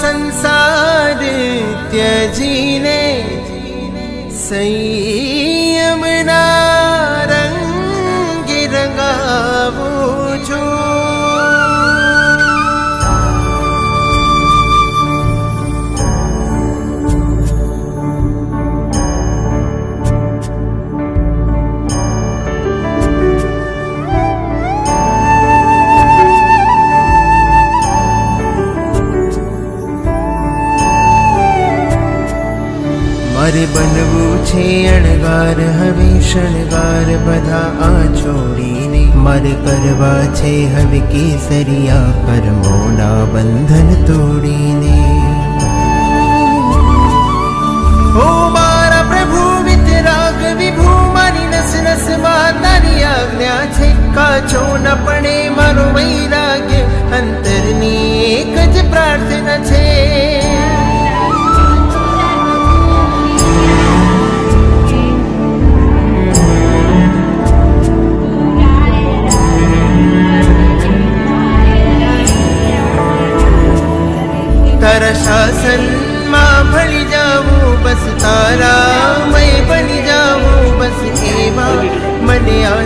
સંસાર ત્યજીને સૈ બનવું છે અણગાર, હવે શણગાર બધા આ છોડીને મારે કરવા છે હવે કેસરિયા કર્મોના બંધન તોડીને.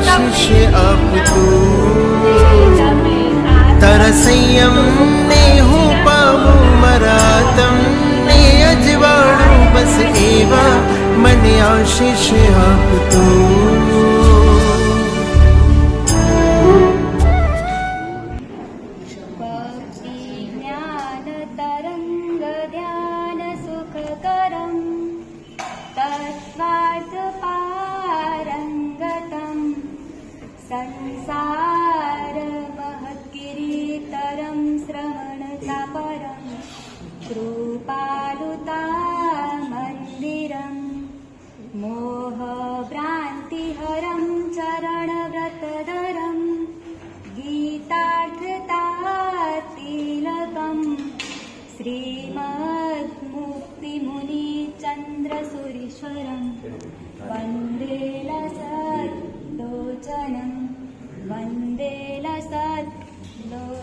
આશીષ આપતું તારા સંયમ ને હું પામું મારા તમને અજવાળું બસ એવા મને આશીષ આપતું sa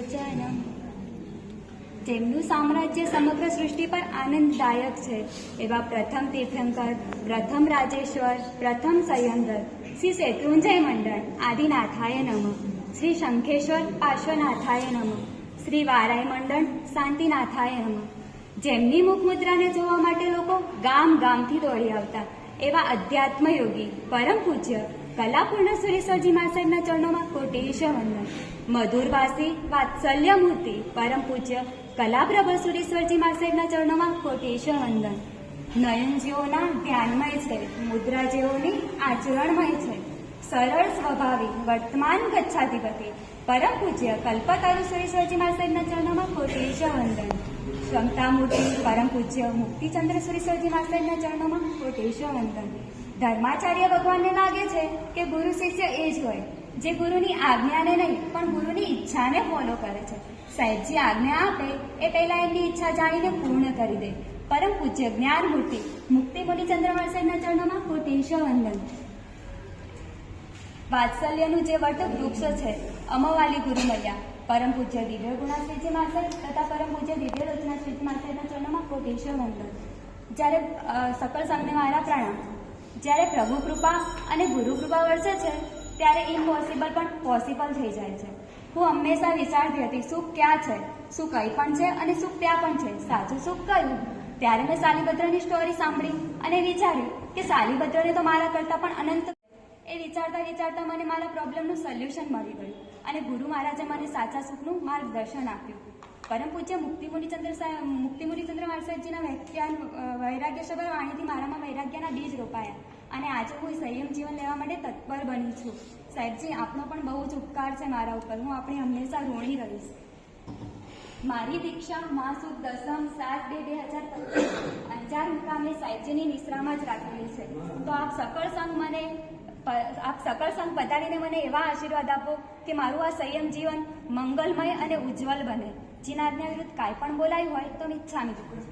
જનમ જેમનું સામ્રાજ્ય સમગ્ર સૃષ્ટિ પર આનંદદાયક છે. એવા પ્રથમ તીર્થંકર, પ્રથમ રાજેશ્વર, પ્રથમ સયંદર, શ્રી શેત્રુંજય મંડળ, આદિનાથાય નમ, શ્રી શંખેશ્વર, પાર્શ્વનાથાય નમ, શ્રી વારાય મંડળ, શાંતિનાથાય નમ. જેમની મુખમુદ્રાને જોવા માટે લોકો ગામ ગામથી દોડી આવતા એવા અધ્યાત્મ યોગી પરમ પૂજ્ય કલાપૂર્ણ સુરેશ્વરજી મહાસાહેબના ચરણોમાં કોટેશ વંદન મધુરવાસી વાત્સલ્ય મૂર્તિ પરમ પૂજ્ય કલાપ્રભ સુરેશ્વરજી મહાસાહેબના ચરણોમાં કોટેશ વંદન નયન ધ્યાનમય છે મુદ્રા જેઓની આચરણમય છે. સરળ સ્વભાવી વર્તમાન ગચ્છાધિપતિ, પરમ પૂજ્ય કલ્પતરુ સુરેશ્વરજી મહાસાહેબના ચરણોમાં કોટેશ વંદન ક્ષમતામૂર્તિ, પરમ પૂજ્ય મુક્તિચંદ્ર સુરેશ્વરજી મહાસાહેબના ચરણોમાં કોટેશ વંદન ધર્માચાર્ય ભગવાનને લાગે છે કે ગુરુ શિષ્ય એ જ હોય. જે ગુરુની આજ્ઞાને નહીં પણ ગુરુની ઈચ્છાને ફોલો કરે છે. સાહેબજી આજ્ઞા આપે એ પહેલાં એમની ઈચ્છા જાણીને પૂર્ણ કરી દે. પરમ પૂજ્ય જ્ઞાનમૂર્તિ મુક્તિ મુનિચંદ્ર સાહેબના ચરણોમાં કોટેશ વંદન વાત્સલ્યનું જે વર્તક વૃક્ષ છે અમવાલી ગુરુ મળ્યા પરમ પૂજ્ય દિવ્ય ગુણાશ્રીજી માસર તથા પરમ પૂજ્ય દિવ્ય રચના શ્રીજી માસરના ચરણોમાં કોટેશ્વર વંદન જ્યારે અ, સકળ સંઘને મારા પ્રણામ જ્યારે પ્રભુ કૃપા અને ગુરુ કૃપા વરસે છે, ત્યારે ઇમ્પોસિબલ પણ પોસિબલ થઈ જાય છે. હું હંમેશા વિચારતી હતી, સુખ ક્યાં છે? સુખ કંઈ પણ છે અને સુખ ત્યાં પણ છે. સાચું સુખ કયું? ત્યારે મેં સાલીભદ્રની સ્ટોરી સાંભળી અને વિચાર્યું કે સાલીભદ્રને તો મારા કરતાં પણ અનંત એ વિચારતા વિચારતા મને મારા પ્રોબ્લેમનું સોલ્યુશન મળી ગયું અને ગુરુ મહારાજે મને સાચા સુખનું માર્ગદર્શન આપ્યું. પરમ પૂજ્ય મુક્તિમુનિચંદ્ર મુક્તિ મુનિચંદ્ર મહારાજજીના વ્યાખ્યાન વૈરાગ્યસભર વાણીથી મારામાં વૈરાગ્યના બીજ રોપાયા અને આજે હું સંયમ જીવન લેવા માટે તત્પર બની છું. સાહેબજી, આપનો પણ બહુ જ ઉપકાર છે મારા ઉપર. હું આપણી હંમેશા ઋણી રહીશ. મારી દીક્ષા માસુદ દસમ સાત બે બે હજાર અંજાર મુકામે સાહેબજીની નિશ્રામાં જ રાખેલી છે. તો આપ સકળ સંઘ મને આપ સકળ સંઘ પધારીને મને એવા આશીર્વાદ આપો કે મારું આ સંયમ જીવન મંગલમય અને ઉજ્જવલ બને. જેના આજ્ઞા વિરુદ્ધ કાંઈ પણ બોલાયું હોય તો મિચ્છામી દુકડું